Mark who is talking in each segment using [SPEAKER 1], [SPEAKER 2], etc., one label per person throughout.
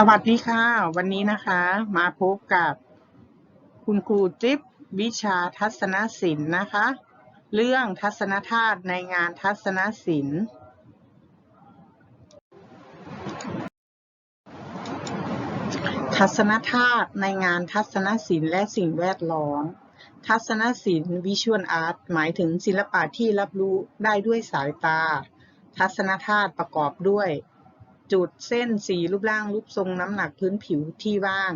[SPEAKER 1] สวัสดีค่ะ วันนี้นะคะมาพบกับคุณครูจิ๊บวิชาทัศนศิลป์นะคะ เรื่องทัศนธาตุในงานทัศนศิลป์ ทัศนธาตุในงานทัศนศิลป์และสิ่งแวดล้อม ทัศนศิลป์วิชวลอาร์ตหมายถึงศิลปะที่รับรู้ได้ด้วยสายตา ทัศนธาตุประกอบด้วย จุดเส้นสีรูปร่างรูปทรงน้ำหนักพื้นผิวที่ว่าง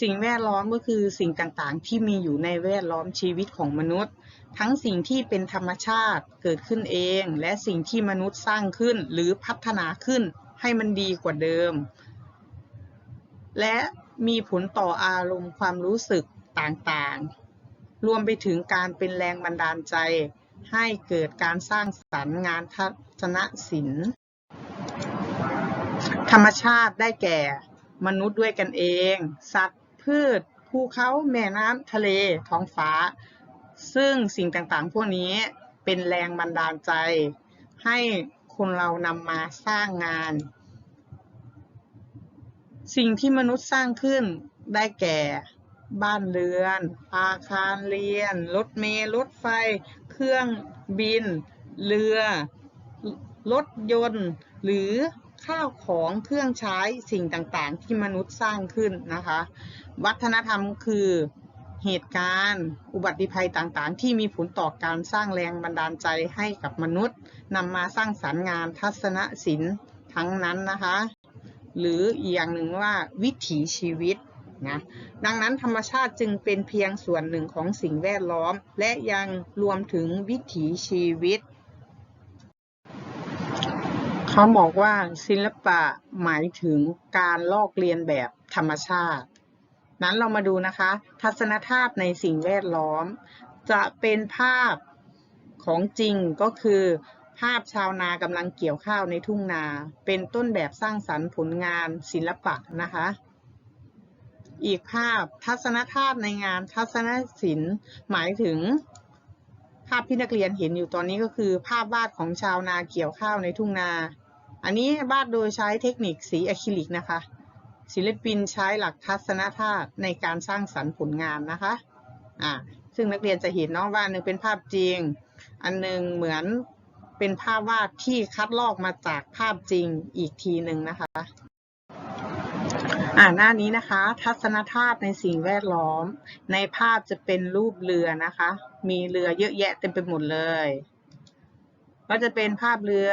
[SPEAKER 1] สิ่งแวดล้อมก็คือสิ่งต่างๆ ที่มีอยู่ในแวดล้อมชีวิตของมนุษย์ ทั้งสิ่งที่เป็นธรรมชาติเกิดขึ้นเอง และสิ่งที่มนุษย์สร้างขึ้นหรือพัฒนาขึ้นให้มันดีกว่าเดิม และมีผลต่ออารมณ์ความรู้สึกต่างๆ รวมไปถึงการเป็นแรงบันดาลใจ ให้เกิดการสร้างสรรค์งานทัศนศิลป์ ธรรมชาติได้แก่ มนุษย์ด้วยกันเอง สัตว์พืชภูเขาแม่น้ำทะเลท้องฟ้า ซึ่งสิ่งต่างๆ พวกนี้เป็นแรงบันดาลใจ ให้คนเรานำมาสร้างงาน สิ่งที่มนุษย์สร้างขึ้นได้แก่บ้านเรือน อาคารเรียน รถเมล์รถไฟ เครื่องบิน เรือ รถยนต์ หรือ ข้าวของเครื่องใช้สิ่งต่างๆ ที่มนุษย์สร้างขึ้นนะคะ วัฒนธรรมคือเหตุการณ์ อุบัติภัยต่างๆ ที่มีผลต่อการสร้างแรงบันดาลใจให้กับมนุษย์นำมาสร้างสรรค์งานทัศนศิลป์ทั้งนั้นนะคะ หรืออีกอย่างหนึ่งว่าวิถีชีวิตนะดังนั้นธรรมชาติจึงเป็นเพียงส่วนหนึ่งของสิ่งแวดล้อม และยังรวมถึงวิถีชีวิต เขาบอกว่าศิลปะหมายถึงการลอกเลียนแบบธรรมชาติ นั้นเรามาดูนะคะ ทัศนธาตุในสิ่งแวดล้อม จะเป็นภาพของจริงก็คือ ภาพชาวนากำลังเกี่ยวข้าวในทุ่งนา เป็นต้นแบบสร้างสรรค์ผลงานศิลปะนะคะ อีกภาพทัศนธาตุในงานทัศนศิลป์หมายถึงภาพที่นักเรียนเห็นอยู่ตอนนี้ก็คือ ภาพวาดของชาวนาเกี่ยวข้าวในทุ่งนา อันนี้วาดโดยใช้เทคนิคสีอะคริลิกนะคะ ศิลปินใช้หลักทัศนธาตุในการสร้างสรรค์ผลงานนะคะอ่าซึ่งนักเรียนจะเห็นเนาะว่านหนึ่งเป็นภาพจริง อันหนึ่งเหมือนเป็นภาพวาดที่คัดลอกมาจากภาพจริงอีกทีหนึ่งนะคะ อ่าหน้านี้นะคะ ทัศนธาตุในสิ่งแวดล้อม ในภาพจะเป็นรูปเรือนะคะ มีเรือเยอะแยะเต็มไปหมดเลย ก็จะเป็นภาพเรือ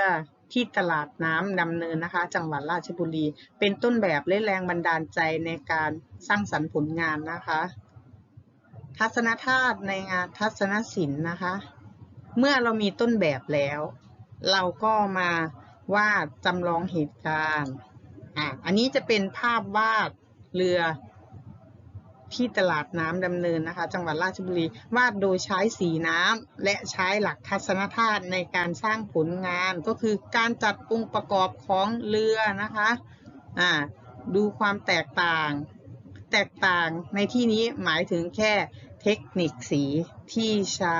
[SPEAKER 1] ที่ตลาดน้ำดำเนินนะคะ จังหวัดราชบุรี เป็นต้นแบบและแรงบันดาลใจในการสร้างสรรค์ผลงานนะคะ ทัศนธาตุในงานทัศนศิลป์นะคะ เมื่อเรามีต้นแบบแล้ว เราก็มาวาดจำลองเหตุการณ์อะอันนี้จะเป็นภาพวาดเรือ ที่ตลาดน้ำดำเนินนะคะ จังหวัดราชบุรี วาดโดยใช้สีน้ำและใช้หลักทัศนธาตุในการสร้างผลงาน ก็คือการจัดองค์ประกอบของเรือนะคะอ่าดูความแตกต่าง แตกต่างในที่นี้หมายถึงแค่เทคนิคสีที่ใช้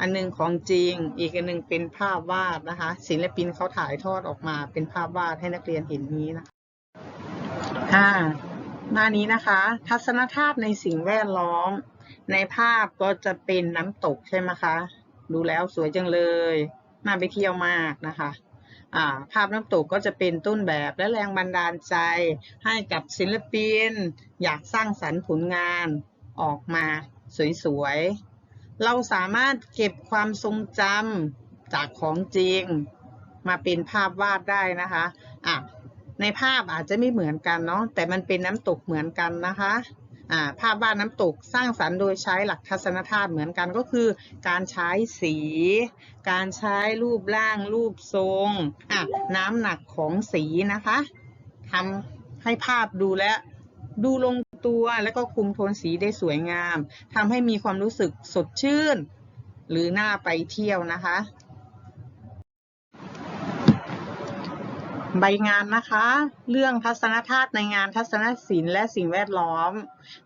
[SPEAKER 1] อันหนึงของจริง อีกอันหนึงเป็นภาพวาดนะคะ ศิลปินเขาถ่ายทอดออกมาเป็นภาพวาดให้นักเรียนเห็นนี้นะคะอ่า หน้านี้นะคะ ทัศนธาตุในสิ่งแวดล้อม ในภาพก็จะเป็นน้ำตกใช่ไหมคะ ดูแล้วสวยจังเลยน่าไปเที่ยวมากนะคะาภาพน้ำตกก็จะเป็นต้นแบบและแรงบันดาลใจให้กับศิลปิน อยากสร้างสรรค์ผลงานออกมาสวยๆ เราสามารถเก็บความทรงจำจากของจริง มาเป็นภาพวาดได้นะคะอะ ในภาพอาจจะไม่เหมือนกันเนาะแต่มันเป็นน้ำตกเหมือนกันนะคะอ่าภาพวาดน้ำตกสร้างสรรค์โดยใช้หลักทัศนธาตุเหมือนกันก็คือ การใช้สี การใช้รูปร่างรูปทรงอะน้ำหนักของสีนะคะทำให้ภาพดูและดูลงตัวแล้วก็คุมโทนสีได้สวยงามทำให้มีความรู้สึกสดชื่น หรือน่าไปเที่ยวนะคะ ใบงานนะคะ เรื่องทัศนธาตุในงานทัศนศิลป์และสิ่งแวดล้อม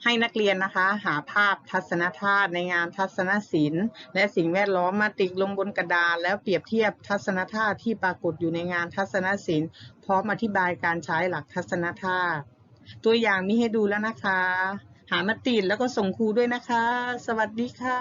[SPEAKER 1] ให้นักเรียนนะคะ หาภาพทัศนธาตุในงานทัศนศิลป์และสิ่งแวดล้อมมาติดลงบนกระดานแล้วเปรียบเทียบทัศนธาตุที่ปรากฏอยู่ในงานทัศนศิลป์พร้อมอธิบายการใช้หลักทัศนธาตุตัวอย่างมีให้ดูแล้วนะคะ หามาติดแล้วก็ส่งครูด้วยนะคะ สวัสดีค่ะ